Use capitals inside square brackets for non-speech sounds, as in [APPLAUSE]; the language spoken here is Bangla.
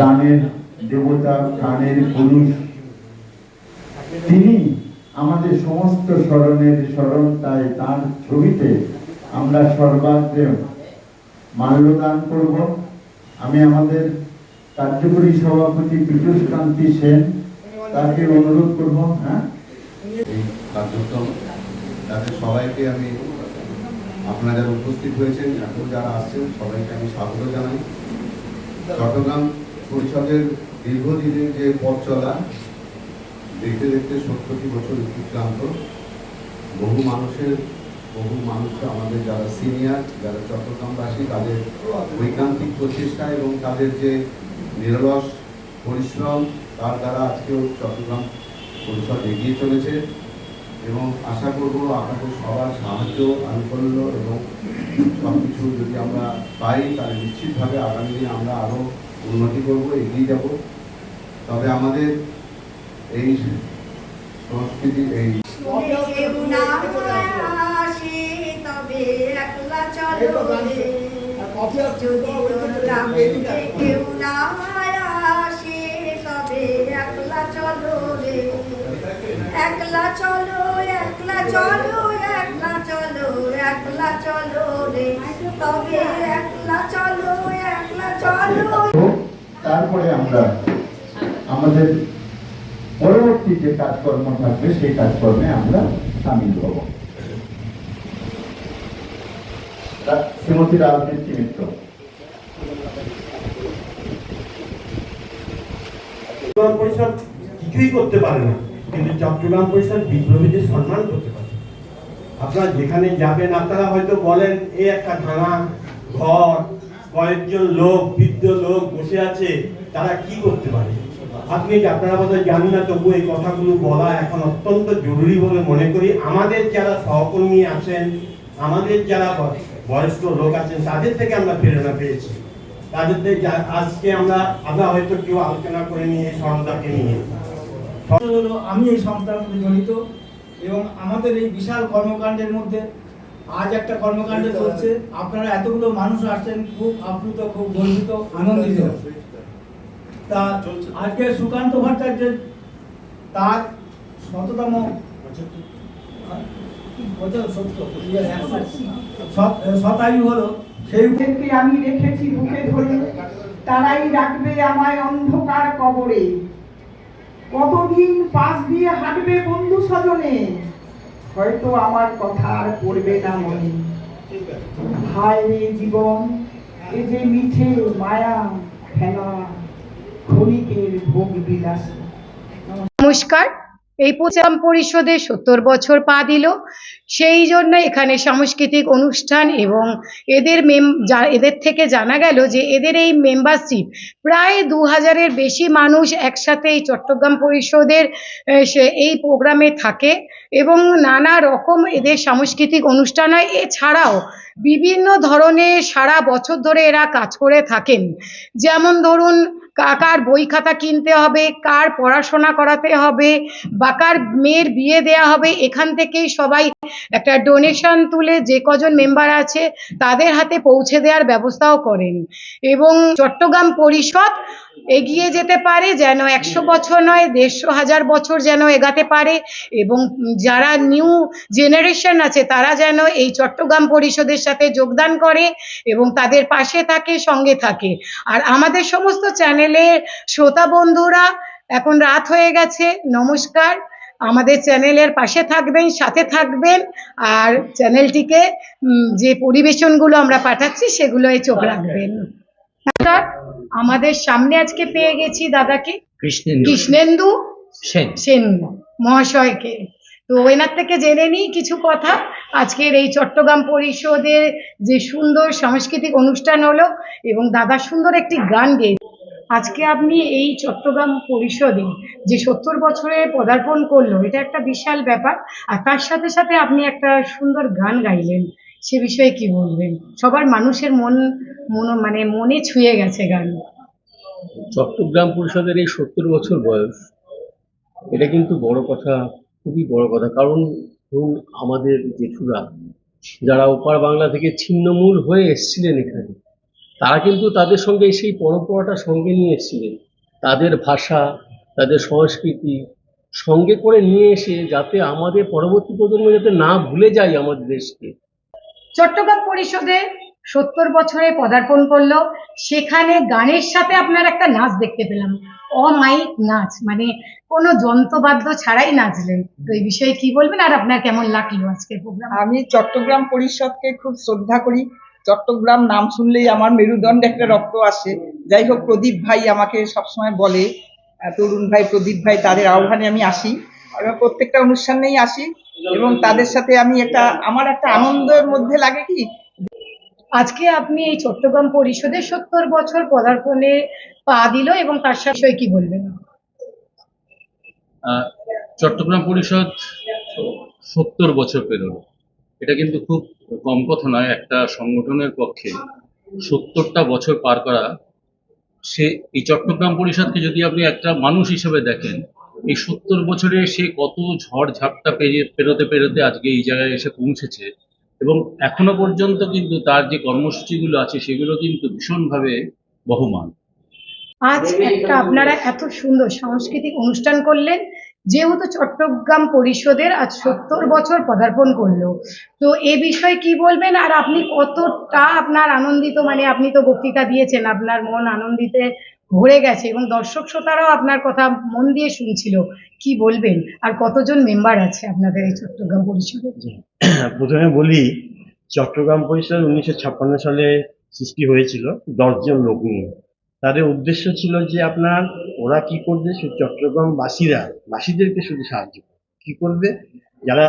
প্রাণের দেবতা প্রাণের পুরুষ। তিনি আমাদের সমস্ত স্মরণের স্মরণ, তাই তার ছবিতে আমরা সর্বাগ্রে মাল্যদান করব। আমি আমাদের কার্যকরী সভাপতি পীযুষ কান্তি সেন তাকে অনুরোধ করব হ্যাঁ? কার্যক্রম তাদের সবাইকে আমি, আপনারা যারা উপস্থিত হয়েছেন, এখন যারা আসছেন, সবাইকে আমি স্বাগত জানাই। চট্টগ্রাম পরিষদের দীর্ঘদিনের যে পথ চলা, দেখতে দেখতে সত্তরটি বছর অতিক্রান্ত বহু মানুষের, বহু মানুষ আমাদের যারা সিনিয়র যারা চট্টগ্রামবাসী, তাদের ঐকান্তিক প্রচেষ্টা এবং তাদের যে নিরলস পরিশ্রম, তার দ্বারা আজকেও চট্টগ্রাম পরিষদ এগিয়ে চলেছে এবং আশা করব আপনাদের সবার সাহায্য, আনুকূল্য এবং সব কিছু যদি আমরা পাই, তাহলে নিশ্চিতভাবে আগামী দিনে আমরা আরও উন্নতি করব এগিয়ে যাব। তবে আমাদের এই সংস্কৃতি এই একলা চলো একলা চলো একলা চলো একলা চলো রে। তবে একলা চলো একলা চলো তারপরে আমরা, আমাদের পরবর্তী যে কাজকর্ম থাকবে, সেই কাজকর্মে আমরা সামিল হব। শ্রীমতী রাজনীতি মিত্র। পরিষদ কিছুই করতে পারে না, কিন্তু চট্টগ্রাম পরিষদ বিপ্লবীদের সম্মান করতে পারে। আপনারা যেখানে যাবেন, আপনারা হয়তো বলেন এই একটা থানা, ঘর কয়েকজন লোক, বৃদ্ধ লোক বসে আছে, তারা কি করতে পারে? আপনি আপনারা বোধহয় জানেন না? তবু এই কথাগুলো বলা এখন অত্যন্ত জরুরি বলে মনে করি। আমাদের যারা সহকর্মী আছেন, আমাদের যারা বয়স্ক লোক আছেন, তাদের থেকে আমরা প্রেরণা পেয়েছি। তাদের থেকে আজকে আমরা আমরা হয়তো কেউ আলোচনা করে নিয়ে সরদাকে নিয়ে। আমি এই মধ্যে জড়িত এবং আমাদের এই বিশাল কর্মকাণ্ডের মধ্যে আজ একটা কর্মকাণ্ড চলছে। আপনারা এতগুলো মানুষ আসছেন খুব আপ্লুত খুব গর্বিত আনন্দিত। তা আজকে সুকান্ত ভট্টাচার্যের তার শততম ইয়ে, শতায়ু হলো সেই যাদেরকে আমি রেখেছি বুকে ধরে তারাই রাখবে আমায় অন্ধকার কবরে। কতদিন পাশ দিয়ে হাঁটবে বন্ধু স্বজনে? হয়তো আমার কথা আর পড়বে না মনে। হায় রে জীবন, এ যে মিছে মায়া খেলা ক্ষণিকের ভোগ বিলাস। নমস্কার। এই পশ্চিম পরিষদে সত্তর বছর পা দিল। সেই জন্য এখানে সাংস্কৃতিক অনুষ্ঠান এবং এদের মেম এদের থেকে জানা গেল যে এদের এই মেম্বারশিপ প্রায় দু হাজারের বেশি মানুষ একসাথে এই চট্টগ্রাম পরিষদের সে- এই প্রোগ্রামে থাকে এবং নানা রকম এদের সাংস্কৃতিক অনুষ্ঠান হয়। এছাড়াও বিভিন্ন ধরনের সারা বছর ধরে এরা কাজ করে থাকেন। যেমন ধরুন কার বই খাতা কিনতে হবে, কার পড়াশোনা করাতে হবে বা কার মেয়ের বিয়ে দেয়া হবে, এখান থেকেই সবাই একটা ডোনেশন তুলে যে কজন মেম্বার আছে তাদের হাতে পৌঁছে দেওয়ার ব্যবস্থাও করেন। এবং চট্টগ্রাম পরিষদ এগিয়ে যেতে পারে, যেন একশো বছর নয়, দেড়শো হাজার বছর যেন এগাতে পারে এবং যারা নিউ জেনারেশন আছে, তারা যেন এই চট্টগ্রাম পরিষদের সাথে যোগদান করে এবং তাদের পাশে থাকে, সঙ্গে থাকে। আর আমাদের সমস্ত চ্যানেলের শ্রোতা বন্ধুরা, এখন রাত হয়ে গেছে, নমস্কার। আমাদের চ্যানেলের পাশে থাকবেন, সাথে থাকবেন, আর চ্যানেলটিকে যে পরিবেশনগুলো আমরা পাঠাচ্ছি, সেগুলোয় চোখ রাখবেন। নমস্কার, আমাদের সামনে আজকে পেয়ে গেছি দাদাকে কৃষ্ণেন্দু। সেন মহাশয়কে। তো এনার থেকে জেনে নিই কিছু কথা। আজকের এই চট্টগ্রাম পরিষদের যে সুন্দর সাংস্কৃতিক অনুষ্ঠান হলো এবং দাদা সুন্দর একটি গান গেয়ে আজকে আপনি এই চট্টগ্রাম পরিষদে যে সত্তর বছরে পদার্পণ করল এটা একটা বিশাল ব্যাপার। আর তার সাথে সাথে আপনি একটা সুন্দর গান গাইলেন। সে বিষয়ে কি বলবেন? সবার মানুষের মন মন মানে মনে ছুঁয়ে গেছে গান চট্টগ্রাম পরিষদের এই সত্তর বছর বয়স এটা কিন্তু বড় কথা খুবই বড় কথা। কারণ ধরুন আমাদের জেঠুরা যারা ওপার বাংলা থেকে ছিন্নমূল হয়ে এসেছিলেন এখানে তারা কিন্তু তাদের সঙ্গে সেই পরম্পরাটা সঙ্গে নিয়ে এসেছিলেন। তাদের ভাষা তাদের সংস্কৃতি সঙ্গে করে নিয়ে এসে যাতে আমাদের পরবর্তী প্রজন্ম যাতে না ভুলে যায় আমাদের দেশকে। চট্টগ্রাম পরিষদে সত্তর বছরে পদার্পণ করল। সেখানে গানের সাথে আপনার একটা নাচ দেখতে পেলাম। অমাইক নাচ মানে কোনো যন্ত্রবাদ্য ছাড়াই নাচলেন। তো এই বিষয়ে কি বলবেন? আর আপনার কেমন লাগল আজকের প্রোগ্রাম আমি চট্টগ্রাম পরিষদকে খুব শ্রদ্ধা করি। চট্টগ্রাম নাম শুনলেই আমার মেরুদণ্ড একটা রক্ত আসে। যাই হোক, প্রদীপ ভাই আমাকে সবসময় বলে তরুণ ভাই, প্রদীপ ভাই, তাদের আহ্বানে আমি আসি। এবং প্রত্যেকটা অনুষ্ঠানেই আসি এবং তাদের সাথে আমি একটা, আমার একটা আনন্দের মধ্যে লাগে কি আজকে আপনি এই চট্টগ্রাম পরিষদে সত্তর বছর পদার্পণে পা দিল এবং তার সাথে কি বলবেন? চট্টগ্রাম পরিষদ সত্তর বছর পেরোলো। এটা কিন্তু খুব কম কথা নয়, একটা সংগঠনের পক্ষে সত্তরটা বছর পার করা, সে এই চট্টগ্রাম পরিষদকে যদি আপনি একটা মানুষ হিসেবে দেখেন, এই সত্তর বছরে সে কত ঝড় ঝাপটা পেরিয়ে পেরোতে পেরোতে আজকে এই জায়গায় এসে পৌঁছেছে। এবং এখনও পর্যন্ত কিন্তু তার যে কর্মসূচিগুলো আছে সেগুলো কিন্তু ভীষণভাবে বহমান। আজ একটা আপনারা এত সুন্দর সাংস্কৃতিক অনুষ্ঠান করলেন যেহেতু চট্টগ্রাম পরিষদের আজ সত্তর বছর পদার্পণ করল। তো এ বিষয়ে কি বলবেন? আর আপনি কতটা আপনার আনন্দিত মানে আপনি তো বক্তৃতা দিয়েছেন আপনার মন আনন্দিতে ভরে গেছে এবং দর্শক শ্রোতারাও আপনার কথা মন দিয়ে শুনছিল, কি বলবেন? আর কতজন মেম্বার আছে আপনাদের এই চট্টগ্রাম পরিষদে? [CLEARS THROAT] প্রথমে বলি, চট্টগ্রাম পরিষদ উনিশশো ছাপ্পান্ন সালে সৃষ্টি হয়েছিল দশজন লোক নিয়ে। তাদের উদ্দেশ্য ছিল যে আপনার, ওরা কি করবে? চট্টগ্রাম বাসীরা বাসীদেরকে শুধু সাহায্য করবে। কি করবে? যারা